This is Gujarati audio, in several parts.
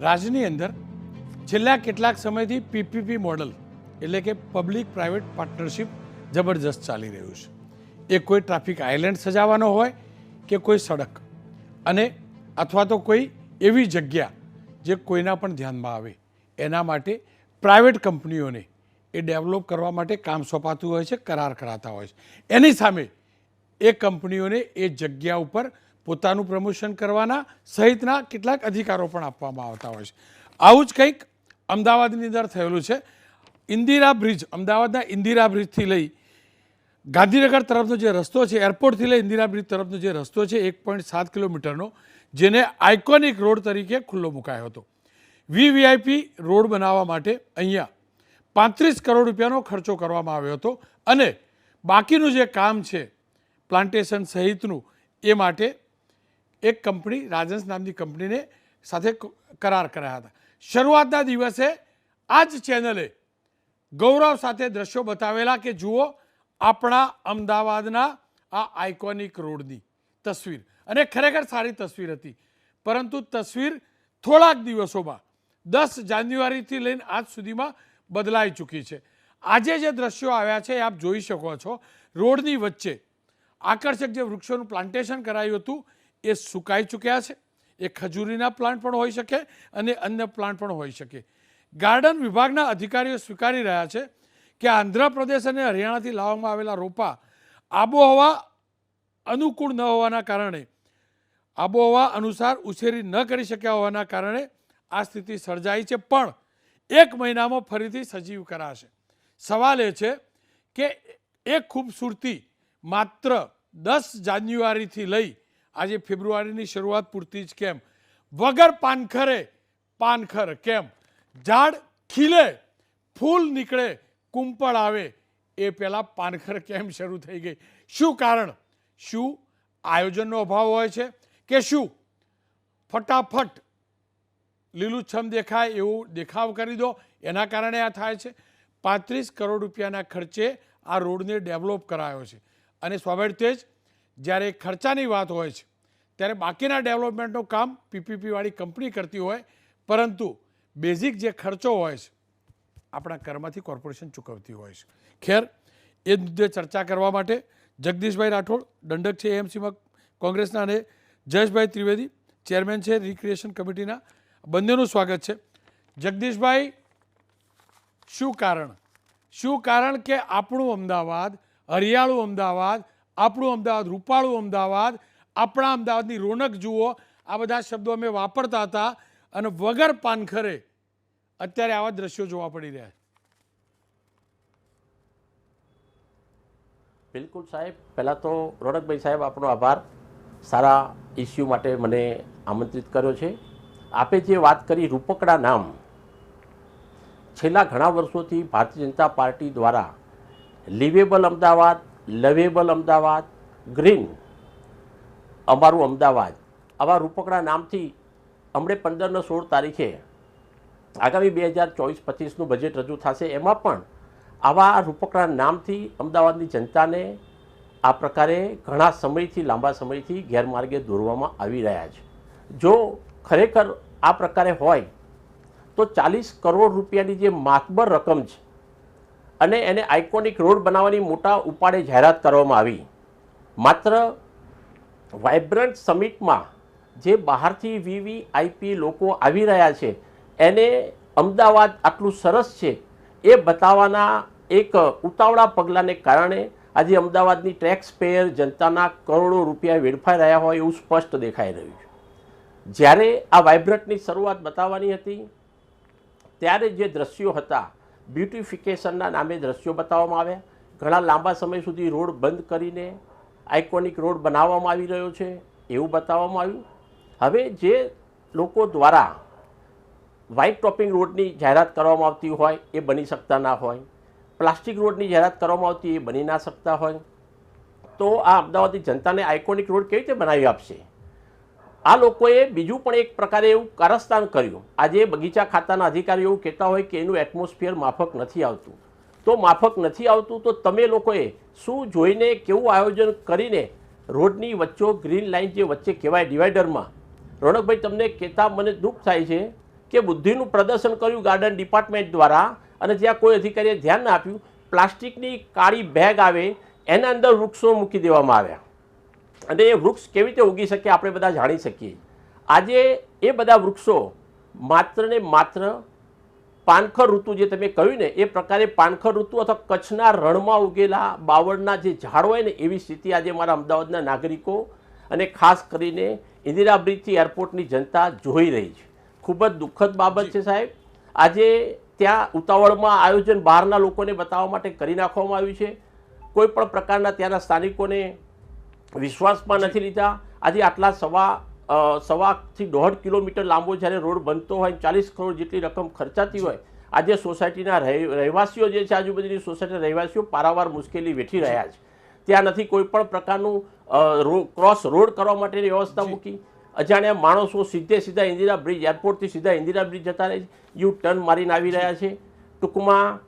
રાજની અંદર છેલ્લા કેટલાક સમયથી પીપીપી મોડલ, એટલે કે પબ્લિક પ્રાઇવેટ પાર્ટનરશિપ જબરજસ્ત ચાલી રહ્યું છે. એ કોઈ ટ્રાફિક આઇલેન્ડ સજાવવાનો હોય કે કોઈ સડક, અને અથવા તો કોઈ એવી જગ્યા જે કોઈના પણ ધ્યાનમાં આવે, એના માટે પ્રાઇવેટ કંપનીઓને એ ડેવલપ કરવા માટે કામ સોંપાતું હોય છે, કરાર કરાતા હોય છે. એની સામે એ કંપનીઓને એ જગ્યા ઉપર પોતાનું પ્રમોશન કરવાના સહિતના કેટલાક અધિકારો પણ આપવામાં આવતા હોય છે. આવું જ કંઈક અમદાવાદની અંદર થયેલું છે. ઇન્દિરા બ્રિજ, અમદાવાદના ઇન્દિરા બ્રિજથી લઈ ગાંધીનગર તરફનો જે રસ્તો છે, એરપોર્ટથી લઈ ઇન્દિરા બ્રિજ તરફનો જે રસ્તો છે, એક પોઈન્ટ સાત કિલોમીટરનો, જેને આઇકોનિક રોડ તરીકે ખુલ્લો મુકાયો હતો. વીવીઆઈપી રોડ બનાવવા માટે અહીંયા પાંત્રીસ કરોડ રૂપિયાનો ખર્ચો કરવામાં આવ્યો હતો અને બાકીનું જે કામ છે, પ્લાન્ટેશન સહિતનું, એ માટે એક કંપની, રાજન્સ નામની કંપનીને સાથે કરાર કરાયા હતા. શરૂઆતના દિવસે આ જ ચેનલે ગૌરવ સાથે દ્રશ્યો બતાવેલા કે જુઓ, આપણા અમદાવાદના આ આઇકોનિક રોડની તસવીર. અને ખરેખર સારી તસવીર હતી. પરંતુ તસવીર થોડાક દિવસોમાં, દસ જાન્યુઆરીથી લઈને આજ સુધીમાં બદલાઈ ચૂકી છે. આજે જે દ્રશ્યો આવ્યા છે એ આપ જોઈ શકો છો. રોડની વચ્ચે આકર્ષક જે વૃક્ષોનું પ્લાન્ટેશન કરાયું હતું એ સુકાઈ ચૂક્યા છે, એ ખજૂરીના પ્લાન્ટ પણ હોઈ શકે અને અન્ય પ્લાન્ટ પણ હોઈ શકે. ગાર્ડન વિભાગના અધિકારીઓ સ્વીકારી રહ્યા છે કે આંધ્રપ્રદેશ અને હરિયાણાથી લાવવામાં આવેલા રોપા આબોહવા અનુકૂળ ન હોવાના કારણે, આબોહવા અનુસાર ઉછેરી ન કરી શક્યા હોવાના કારણે આ સ્થિતિ સર્જાઈ છે, પણ એક મહિનામાં ફરીથી સજીવ કરાશે. સવાલ એ છે કે એ ખૂબસૂરતી માત્ર દસ જાન્યુઆરીથી લઈ આજે ફેબ્રુઆરીની શરૂઆત પૂરતી જ કેમ? વગર પાનખરે, પાનખર કેમ? ઝાડ ખીલે, ફૂલ નીકળે, કુંપળ આવે, એ પહેલાં પાનખર કેમ શરૂ થઈ ગઈ? શું કારણ? શું આયોજનનો અભાવ હોય છે કે શું? ફટાફટ લીલુંછમ દેખાય એવું દેખાવ કરી દો. એના કારણે આ થાય છે. પાંત્રીસ કરોડ રૂપિયાના ખર્ચે આ રોડને ડેવલપ કરાયો છે. અને સ્વાભાવિક જ જ્યારે ખર્ચાની વાત હોય છે, ત્યારે બાકીના ડેવલપમેન્ટનું કામ પીપીપીવાળી કંપની કરતી હોય, પરંતુ બેઝિક જે ખર્ચો હોય છે, આપણા કરમાંથી કોર્પોરેશન ચૂકવતી હોય છે. ખેર, એ મુદ્દે ચર્ચા કરવા માટે જગદીશભાઈ રાઠોડ, દંડક છે એએમસીમાં કોંગ્રેસના અને જયેશભાઈ ત્રિવેદી, ચેરમેન છે રિક્રિએશન કમિટીના, બંનેનું સ્વાગત છે. જગદીશભાઈ, શું કારણ? શું કારણ કે આપણું અમદાવાદ, હરિયાળું અમદાવાદ આપણું અમદાવાદ, રૂપાળું અમદાવાદ, આપણા અમદાવાદની રોનક જુઓ, આ બધા શબ્દો અમે વાપરતા હતા અને વગર પાનખરે અત્યારે આવા દ્રશ્યો જોવા પડી રહ્યા બિલકુલ સાહેબ, પહેલાં તો રોનકભાઈ સાહેબ આપણો આભાર. સારા ઇસ્યુ માટે મને આમંત્રિત કર્યો છે. આપે જે વાત કરી રૂપકડા નામ, છેલ્લા ઘણા વર્ષોથી ભારતીય જનતા પાર્ટી દ્વારા livable Ahmedabad lovable Ahmedabad green. અમારું અમદાવાદ. આવા રૂપકડા નામથી હમણે પંદરને સોળ તારીખે આગામી બે હજાર ચોવીસ પચીસનું બજેટ રજૂ થશે. એમાં પણ આવા રૂપકડા નામથી અમદાવાદની જનતાને આ પ્રકારે ઘણા સમયથી, લાંબા સમયથી ગેરમાર્ગે દોરવામાં આવી રહ્યા છે. જો ખરેખર આ પ્રકારે હોય, તો ચાલીસ કરોડ રૂપિયાની જે માતબર રકમ છે અને એને આઇકોનિક રોડ બનાવવાની મોટા ઉપાડે જાહેરાત કરવામાં આવી. માત્ર વાઇબ્રન્ટ સમિટમાં જે બહારથી વીવીઆઈપી લોકો આવી રહ્યા છે, એને અમદાવાદ આટલું સરસ છે એ બતાવવાના એક ઉતાવળા પગલાંને કારણે આજે અમદાવાદની ટેક્સ પેયર જનતાના કરોડો રૂપિયા વેડફાઈ રહ્યા હોય એવું સ્પષ્ટ દેખાઈ રહ્યું છે. જ્યારે આ વાઇબ્રન્ટની શરૂઆત બતાવવાની હતી, ત્યારે જે દ્રશ્યો હતા બ્યુટિફિકેશનના નામે દ્રશ્યો બતાવવામાં આવ્યા. ઘણા લાંબા સમય સુધી રોડ બંધ કરીને આઇકોનિક રોડ બનાવવામાં આવી રહ્યો છે, એવું બતાવવામાં આવ્યું. હવે જે લોકો દ્વારા વ્હાઇટ ટોપિંગ રોડની જાહેરાત કરવામાં આવતી હોય, એ બની શકતા ના હોય. પ્લાસ્ટિક રોડની જાહેરાત કરવામાં આવતી એ બની ના શકતા હોય. તો આ અમદાવાદની જનતાને આઇકોનિક રોડ કેવી રીતે બનાવી આપશે? આ લોકોએ બીજું પણ એક પ્રકારે એવું કારસ્તાન કર્યું. આજે બગીચા ખાતાના અધિકારીઓ એવું કહેતા હોય કે એનું એટમોસ્ફિયર માફક નથી આવતું. તો માફક નથી આવતું તો તમે લોકોએ શું જોઈને, કેવું આયોજન કરીને રોડની વચ્ચો ગ્રીન લાઇન જે વચ્ચે કહેવાય ડિવાઈડરમાં રોનકભાઈ, તમને કહેતા મને દુઃખ થાય છે કે બુદ્ધિનું પ્રદર્શન કર્યું ગાર્ડન ડિપાર્ટમેન્ટ દ્વારા અને જ્યાં કોઈ અધિકારીએ ધ્યાન ના આપ્યું, પ્લાસ્ટિકની કાળી બેગ આવે, એના અંદર વૃક્ષો મૂકી દેવામાં આવ્યા. અને એ વૃક્ષ કેવી રીતે ઉગી શકે આપણે બધા જાણી શકીએ. આજે એ બધા વૃક્ષો માત્ર ને માત્ર પાનખર ઋતુ જે તમે કહ્યું ને એ પ્રકારે પાનખર ઋતુ અથવા કચ્છના રણમાં ઉગેલા બાવળના જે ઝાડ હોય ને એવી સ્થિતિ આજે મારા અમદાવાદના નાગરિકો અને ખાસ કરીને ઇન્દિરાબ્રિજથી એરપોર્ટની જનતા જોઈ રહી છે. ખૂબ જ દુઃખદ બાબત છે સાહેબ. આજે ત્યાં ઉતાવળમાં આયોજન બહારના લોકોને બતાવવા માટે કરી નાખવામાં આવ્યું છે. કોઈ પણ પ્રકારના ત્યાંના સ્થાનિકોને વિશ્વાસમાં નથી લીધા. આજે આટલા સવા સવાથી દોઢ કિલોમીટર લાંબો જ્યારે રોડ બનતો હોય ચાલીસ કરોડ જેટલી રકમ ખર્ચાતી હોય આજે સોસાયટીના રહે- રહેવાસીઓ જે છે આજુબાજુની સોસાયટીના રહેવાસીઓ પારાવાર મુશ્કેલી વેઠી રહ્યા છે. ત્યાં નથી કોઈ પણ પ્રકારનું ક્રોસ રોડ કરવા માટેની વ્યવસ્થા મૂકી. અજાણ્યા માણસો સીધે સીધા ઇન્દિરા બ્રિજ એરપોર્ટથી સીધા ઇન્દિરા બ્રિજ જતા રહે છે. યુ ટર્ન મારીને આવી રહ્યા છે. ટૂંકમાં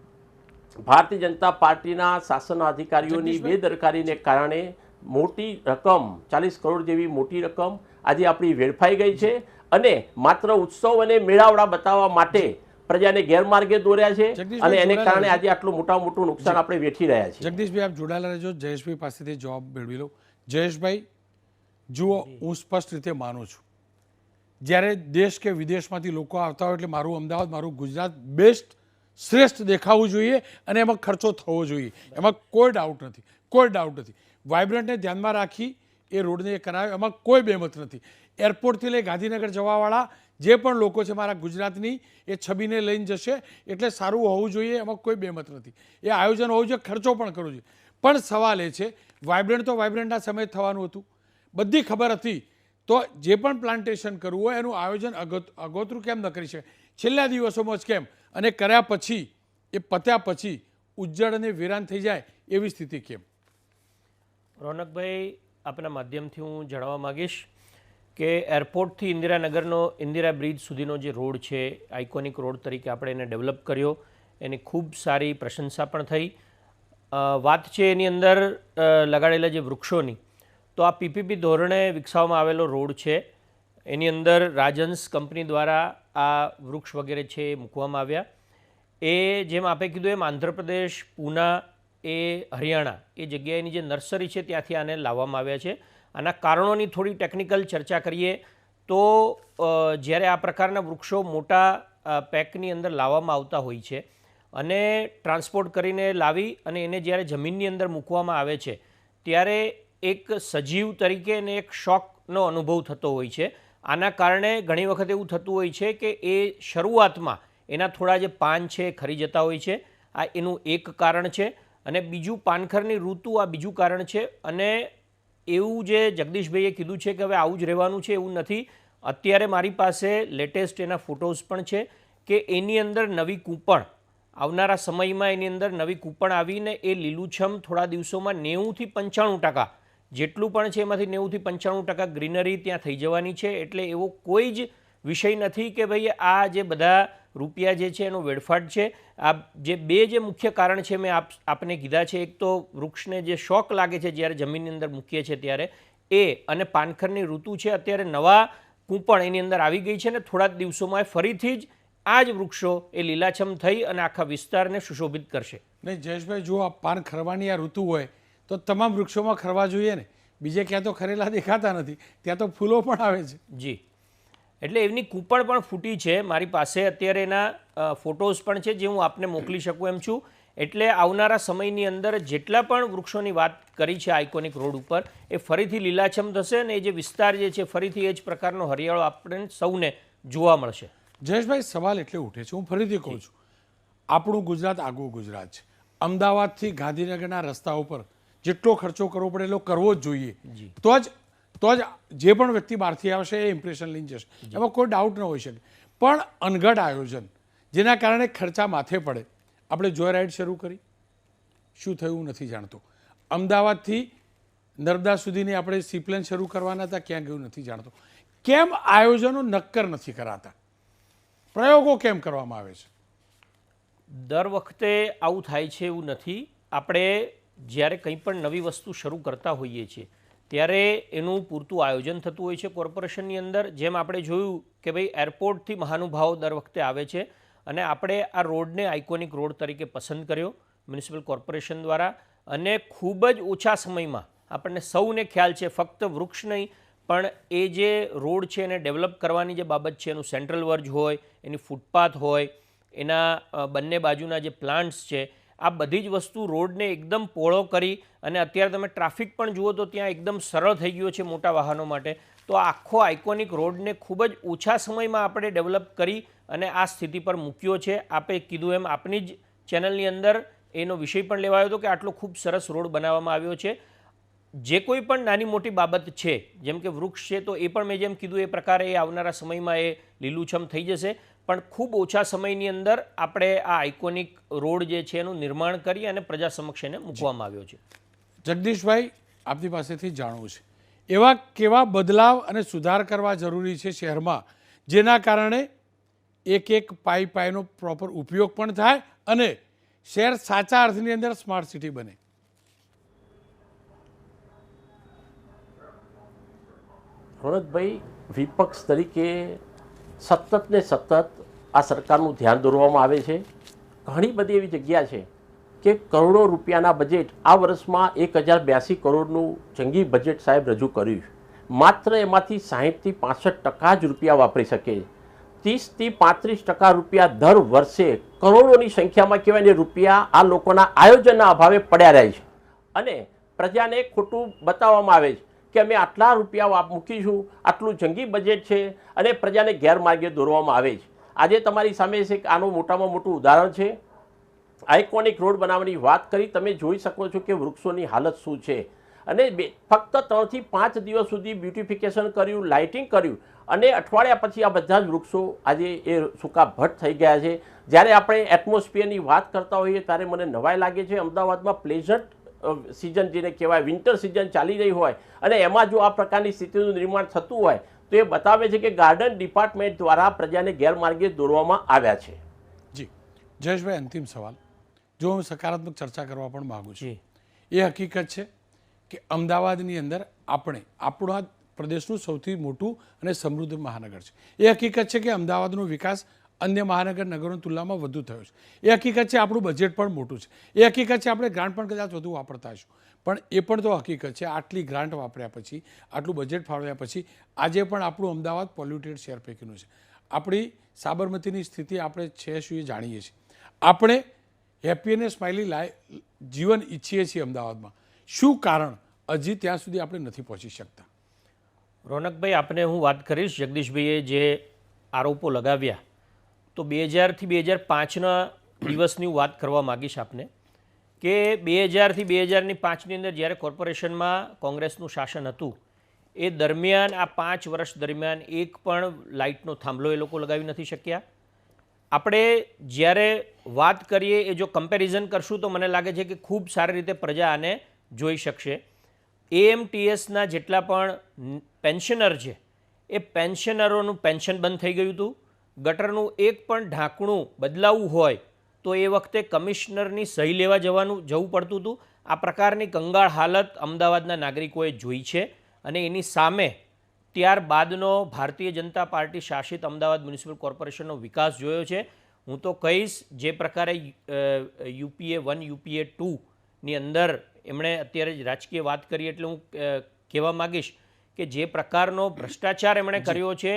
ભારતીય જનતા પાર્ટીના શાસન અધિકારીઓની બેદરકારીને કારણે મોટી રકમ ચાલીસ કરોડ જેવી મોટી રકમ આજે આપણી વેડફાઈ ગઈ છે અને માત્ર ઉત્સવ અને મેળાવડા બતાવવા માટે પ્રજાને ગેરમાર્ગે દોર્યા છે અને એને કારણે આજે આટલું મોટા મોટું નુકસાન આપણે વેઠી રહ્યા છીએ. જગદીશભાઈ આપ જોડાયેલા રહેજો. જયેશભાઈ પાસેથી જવાબ મેળવી લો જયેશભાઈ જુઓ હું સ્પષ્ટ રીતે માનું છું. જ્યારે દેશ કે વિદેશમાંથી લોકો આવતા હોય એટલે મારું અમદાવાદ મારું ગુજરાત બેસ્ટ શ્રેષ્ઠ દેખાવું જોઈએ અને એમાં ખર્ચો થવો જોઈએ. એમાં કોઈ ડાઉટ નથી. કોઈ ડાઉટ નથી. વાઇબ્રન્ટને ધ્યાનમાં રાખી એ રોડને કરાવ્યો એમાં કોઈ બેમત નથી. એરપોર્ટથી લઈ ગાંધીનગર જવાવાળા જે પણ લોકો છે મારા ગુજરાતની, એ છબીને લઈને જશે. એટલે સારું હોવું જોઈએ, એમાં કોઈ બેમત નથી. એ આયોજન હોવું જોઈએ, ખર્ચો પણ કરવો જોઈએ. પણ સવાલ એ છે વાઇબ્રન્ટ તો વાઇબ્રન્ટના સમયે થવાનું હતું. બધી ખબર હતી. તો જે પણ પ્લાન્ટેશન કરવું હોય, એનું આયોજન અગત, અગોતરું કેમ ન કરી શકે છેલ્લા દિવસોમાં જ કેમ? અને કર્યા પછી, એ પત્યા પછી ઉજ્જડ અને વિરાન થઈ જાય એવી સ્થિતિ કેમ? રોનકભાઈ, આપના માધ્યમથી હું જણાવવા માગીશ કે એરપોર્ટથી ઇન્દિરાનગરનો, ઇન્દિરા બ્રિજ સુધીનો જે રોડ છે, આઇકોનિક રોડ તરીકે આપણે એને ડેવલપ કર્યો. એની ખૂબ સારી પ્રશંસા પણ થઈ. વાત છે એની અંદર લગાડેલા જે વૃક્ષોની, તો આ પીપીપી ધોરણે વિકસાવવામાં આવેલો રોડ છે. એની અંદર રાજન્સ કંપની દ્વારા આ વૃક્ષ વગેરે છે મૂકવામાં આવ્યા. એ જેમ આપે કીધું એમ આંધ્રપ્રદેશ, પૂના એ હરિયાણા, એ જગ્યાએની જે નર્સરી છે ત્યાંથી આને લાવવામાં આવ્યા છે. આના કારણોની થોડી ટેકનિકલ ચર્ચા કરીએ તો જ્યારે આ પ્રકારના વૃક્ષો મોટા પેકની અંદર લાવવામાં આવતા હોય છે અને ટ્રાન્સપોર્ટ કરીને લાવી અને એને જ્યારે જમીનની અંદર મૂકવામાં આવે છે, ત્યારે એક સજીવ તરીકે અને એક શોકનો અનુભવ થતો હોય છે. આના કારણે ઘણી વખત એવું થતું હોય છે કે એ શરૂઆતમાં એના થોડા જે પાન છે ખરી જતા હોય છે. આ એનું એક કારણ છે. અને બીજું પાનખરની ઋતુ આ બીજું કારણ છે. અને એવું જે જગદીશભાઈએ કીધું છે કે હવે આવું જ રહેવાનું છે એવું નથી. અત્યારે મારી પાસે લેટેસ્ટ એના ફોટોઝ પણ છે કે એની અંદર નવી કૂંપણ, આવનારા સમયમાં એની અંદર નવી કૂંપણ આવીને એ લીલુંછમ થોડા દિવસોમાં નેવુંથી પંચાણું ટકા, જેટલું પણ છે એમાંથી નેવુંથી પંચાણું ટકા ગ્રીનરી ત્યાં થઈ જવાની છે. એટલે એવો કોઈ જ વિષય નથી કે ભાઈ આ જે બધા રૂપિયા જે છે એનો વેડફાટ છે. આ જે બે જે મુખ્ય કારણ છે મેં આપ આપને કીધા છે એક તો વૃક્ષને જે શોક લાગે છે જ્યારે જમીનની અંદર મૂકીએ છીએ ત્યારે એ અને પાનખરની ઋતુ છે અત્યારે નવા કૂંપણ એની અંદર આવી ગઈ છે ને થોડા જ દિવસોમાં ફરીથી જ આ જ વૃક્ષો એ લીલાછમ થઈ અને આખા વિસ્તારને સુશોભિત કરશે. નહીં જયેશભાઈ જો આ પાન ખરવાની આ ઋતુ હોય તો તમામ વૃક્ષોમાં ખરવા જોઈએ ને. બીજે ક્યાં તો ખરેલા દેખાતા નથી ત્યાં તો ફૂલો પણ આવે છે. જી. એટલે એમની કૂપણ પણ ફૂટી છે. મારી પાસે અત્યારે એના ફોટોઝ પણ છે જે હું આપને મોકલી શકું એમ છું. એટલે આવનારા સમયની અંદર જેટલા પણ વૃક્ષોની વાત કરી છે આઇકોનિક રોડ ઉપર એ ફરીથી લીલાછમ થશે અને એ જે વિસ્તાર જે છે ફરીથી એ જ પ્રકારનો હરિયાળો આપણને સૌને જોવા મળશે. જયેશભાઈ સવાલ એટલે ઉઠે છે. હું ફરીથી કહું છું. આપણું ગુજરાત આગવું ગુજરાત છે. અમદાવાદથી ગાંધીનગરના રસ્તા ઉપર જેટલો ખર્ચો કરવો પડે એટલો કરવો જ જોઈએ. તો જ તો જ જે પણ વ્યક્તિ બહારથી આવશે એ ઇમ્પ્રેશન લઈને જશે. એમાં કોઈ ડાઉટ ન હોઈ શકે. પણ અનગઢ આયોજન જેના કારણે ખર્ચા માથે પડે. આપણે જોય રાઇડ શરૂ કરી. શું થયું નથી જાણતો. અમદાવાદથી નર્મદા સુધીની આપણે સીપ્લેન શરૂ કરવાના હતા ક્યાં ગયું નથી જાણતો. કેમ આયોજનો નક્કર નથી કરાતા? પ્રયોગો કેમ કરવામાં આવે છે? દર વખતે આવું થાય છે એવું નથી. આપણે જ્યારે કંઈ પણ નવી વસ્તુ શરૂ કરતા હોઈએ છીએ ત્યારે એનું પૂરતું આયોજન થતું હોય છે કોર્પોરેશનની અંદર. જેમ આપણે જોયું કે ભાઈ એરપોર્ટથી મહાનુભાવો દર વખતે આવે છે અને આપણે આ રોડને આઇકોનિક રોડ તરીકે પસંદ કર્યો મ્યુનિસિપલ કોર્પોરેશન દ્વારા. અને ખૂબ જ ઓછા સમયમાં આપણને સૌને ખ્યાલ છે, ફક્ત વૃક્ષ નહીં, પણ એ જે રોડ છે એને ડેવલપ કરવાની જે બાબત છે, એનું સેન્ટ્રલ વર્જ હોય, એની ફૂટપાથ હોય, એના બંને બાજુના જે પ્લાન્ટ્સ છે આ બધી જ વસ્તુ રોડને એકદમ પહોળો કરી અને અત્યારે તમે ટ્રાફિક પણ જુઓ તો ત્યાં એકદમ સરળ થઈ ગયો છે મોટા વાહનો માટે. તો આખો આઇકોનિક રોડને ખૂબ જ ઓછા સમયમાં આપણે ડેવલપ કરી અને આ સ્થિતિ પર મૂક્યો છે. આપે કીધું એમ આપની જ ચેનલની અંદર એનો વિષય પણ લેવાયો હતો કે આટલો ખૂબ સરસ રોડ બનાવવામાં આવ્યો છે. જે કોઈ પણ નાની મોટી બાબત છે, જેમ કે વૃક્ષ છે તો એ પણ મેં જેમ કીધું એ પ્રકારે એ આવનારા સમયમાં એ લીલુંછમ થઈ જશે. પણ ખૂબ ઓછા સમયની અંદર આપણે આ આઇકોનિક રોડ જે છે એનું નિર્માણ કરી અને પ્રજા સમક્ષ એને મૂકવામાં આવ્યો છે. જગદીશભાઈ આપની પાસેથી જાણવું છે. એવા કેવા બદલાવ અને સુધાર કરવા જરૂરી છે શહેરમાં જેના કારણે એક એક પાઈ પાઈનો પ્રોપર ઉપયોગ પણ થાય અને શહેર સાચા અર્થની અંદર સ્માર્ટ સિટી બને. રોનકભાઈ વિપક્ષ તરીકે સતત ને સતત આ સરકારનું ધ્યાન દોરવામાં આવે છે. ઘણી બધી એવી જગ્યા છે કે કરોડો રૂપિયાના બજેટ આ વર્ષમાં એક હજાર બ્યાસી કરોડનું જંગી બજેટ સાહેબ રજૂ કર્યું માત્ર એમાંથી સાહીઠથી પાસઠ ટકા જ રૂપિયા વાપરી શકે ત્રીસથી પાંત્રીસ ટકા રૂપિયા દર વર્ષે કરોડોની સંખ્યામાં કહેવાય ને રૂપિયા આ લોકોના આયોજનના અભાવે પડ્યા રહે છે. અને પ્રજાને ખોટું બતાવવામાં આવે છે. કે અમે આટલા રૂપિયા મૂકીશું, આટલું જંગી બજેટ છે અને પ્રજાને ગેરમાર્ગે દોરવામાં આવે છે. આજે તમારી સામે છે આનું મોટામાં મોટું ઉદાહરણ છે. આઇકોનિક રોડ બનાવવાની વાત કરી, તમે જોઈ શકો છો કે વૃક્ષોની હાલત શું છે. અને ફક્ત ત્રણથી પાંચ દિવસ સુધી બ્યુટિફિકેશન કર્યું લાઇટિંગ કર્યું અને અઠવાડિયા પછી આ બધા જ વૃક્ષો આજે એ સૂકા ભટ્ટ થઈ ગયા છે. જ્યારે આપણે એટમોસ્ફિયરની વાત કરતા હોઈએ ત્યારે મને નવાઈ લાગે છે. અમદાવાદમાં પ્લેઝન્ટ સિઝન જેને કહેવાય વિન્ટર સિઝન ચાલી રહી હોય અને એમાં જો આ પ્રકારની સ્થિતિનું નિર્માણ થતું હોય તો એ બતાવે છે કે ગાર્ડન ડિપાર્ટમેન્ટ દ્વારા પ્રજાને ગેરમાર્ગે દોરવામાં આવ્યા છે. જી. જયેશભાઈ અંતિમ સવાલ. જો હું સકારાત્મક ચર્ચા કરવા પણ માગું છું એ હકીકત છે કે અમદાવાદની અંદર આપણે આપણા પ્રદેશનું સૌથી મોટું અને સમૃદ્ધ મહાનગર છે. એ હકીકત છે કે અમદાવાદનો વિકાસ અન્ય મહાનગર નગરોની તુલનામાં વધુ થયો છે. એ હકીકત છે આપણું બજેટ પણ મોટું છે. એ હકીકત છે આપણે ગ્રાન્ટ પણ કદાચ વધુ વાપરતા હશું. પણ એ પણ તો હકીકત છે, આટલી ગ્રાન્ટ વાપર્યા પછી, આટલું બજેટ ફાળવ્યા પછી, આજે પણ આપણું અમદાવાદ પોલ્યુટેડ શહેર પૈકીનું છે. આપણી સાબરમતીની સ્થિતિ આપણે છે શું એ જાણીએ છીએ. આપણે હેપી અને સ્માઇલી લાઈ જીવન ઈચ્છીએ છીએ અમદાવાદમાં. શું કારણ? હજી ત્યાં સુધી આપણે નથી પહોંચી શકતા. રોનકભાઈ, આપને હું વાત કરીશ, જગદીશભાઈએ જે આરોપો લગાવ્યા તો બે હજારથી બે હજાર પાંચના દિવસની હું વાત કરવા માગીશ આપને કે બે હજારથી બે હજારની પાંચની અંદર જ્યારે કોર્પોરેશનમાં કોંગ્રેસનું શાસન હતું, એ દરમિયાન, આ પાંચ વર્ષ દરમિયાન એક પણ લાઇટનો થાંભલો એ લોકો લગાવી નથી શક્યા. આપણે જ્યારે વાત કરીએ, એ જો કમ્પેરિઝન કરશું તો મને લાગે છે કે ખૂબ સારી રીતે પ્રજા આને જોઈ શકશે. એએમટીએસના જેટલા પણ પેન્શનર છે, એ પેન્શનરોનું પેન્શન બંધ થઈ ગયું હતું. ગટરનું એક પણ ઢાંકણું બદલાવવું હોય તો એ વખતે કમિશનરની સહી લેવા જવાનું જવું પડતું હતું. આ પ્રકારની કંગાળ હાલત અમદાવાદના નાગરિકોએ જોઈ છે અને એની સામે ત્યારબાદનો ભારતીય જનતા પાર્ટી શાસિત અમદાવાદ મ્યુનિસિપલ કોર્પોરેશનનો વિકાસ જોયો છે. હું તો કહીશ જે પ્રકારે યુપીએ વન યુપીએ ટુની અંદર એમણે અત્યારે જ રાજકીય વાત કરી એટલે હું કહેવા માગીશ કે જે પ્રકારનો ભ્રષ્ટાચાર એમણે કર્યો છે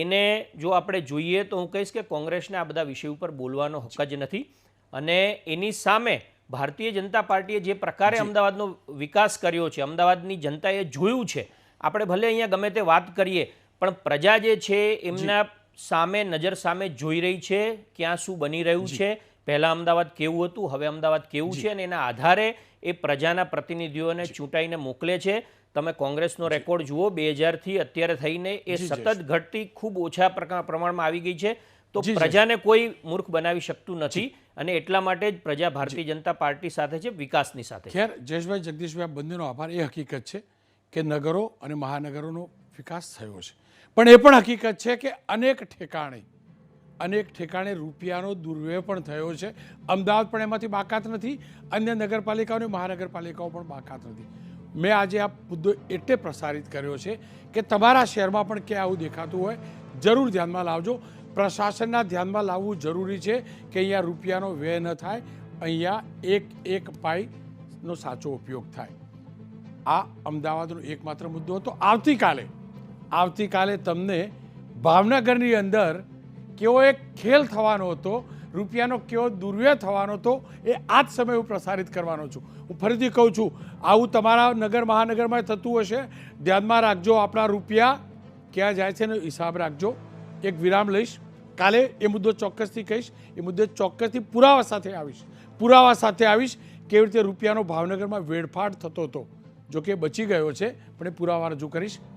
એને જો આપણે જોઈએ તો હું કહીશ કે કોંગ્રેસને આ બધા વિષય ઉપર બોલવાનો હક જ નથી. અને એની સામે ભારતીય જનતા પાર્ટીએ જે પ્રકારે અમદાવાદનો વિકાસ કર્યો છે અમદાવાદની જનતાએ જોયું છે આપણે ભલે અહીંયા ગમે તે વાત કરીએ પણ પ્રજા જે છે એમના સામે નજર સામે જોઈ રહી છે ક્યાં શું બની રહ્યું છે. પહેલાં અમદાવાદ કેવું હતું હવે અમદાવાદ કેવું છે અને એના આધારે એ પ્રજાના પ્રતિનિધિઓને ચૂંટાઈને મોકલે છે. તમે કોંગ્રેસનો રેકોર્ડ જુઓ બે હજારથી અત્યારે થઈને એ સતત ઘટતી ખૂબ ઓછા પ્રમાણમાં આવી ગઈ છે. તો. પ્રજાને કોઈ મૂર્ખ બનાવી શકતું નથી અને એટલા માટે જ પ્રજા ભારતીય જનતા પાર્ટી સાથે છે વિકાસની સાથે. ખેર જયેશભાઈ જગદીશભાઈ આ બંનેનો આભાર. એ હકીકત છે કે નગરો અને મહાનગરોનો વિકાસ થયો છે. પણ એ પણ હકીકત છે કે અનેક ઠેકાણે અનેક ઠેકાણે રૂપિયાનો દુર્વ્યય પણ થયો છે. અમદાવાદ પણ એમાંથી બાકાત નથી. અન્ય નગરપાલિકાઓ અને મહાનગરપાલિકાઓ પણ બાકાત નથી. મેં આજે આ મુદ્દો એટલે પ્રસારિત કર્યો છે કે તમારા શહેરમાં પણ ક્યાં આવું દેખાતું હોય, જરૂર ધ્યાનમાં લાવજો. પ્રશાસનના ધ્યાનમાં લાવવું જરૂરી છે કે અહીંયા રૂપિયાનો વ્યય ન થાય, અહીંયા એક એક પાઈનો સાચો ઉપયોગ થાય. આ અમદાવાદનો એકમાત્ર મુદ્દો હતો. આવતીકાલે આવતીકાલે તમને ભાવનગરની અંદર કેવો એક ખેલ થવાનો હતો રૂપિયાનો કેવો દુર્વ્યય થવાનો હતો એ આ જ સમયે હું પ્રસારિત કરવાનો છું. હું ફરીથી કહું છું, આવું તમારા નગર મહાનગરમાં થતું હશે. ધ્યાનમાં રાખજો, આપણા રૂપિયા ક્યાં જાય છે એનો હિસાબ રાખજો. એક વિરામ લઈશ. કાલે એ મુદ્દો ચોક્કસથી કહીશ. એ મુદ્દે ચોક્કસથી પુરાવા સાથે આવીશ. પુરાવા સાથે આવીશ કેવી રીતે રૂપિયાનો ભાવનગરમાં વેડફાટ થતો હતો. જો કે બચી ગયો છે, પણ એ પુરાવા રજૂ કરીશ.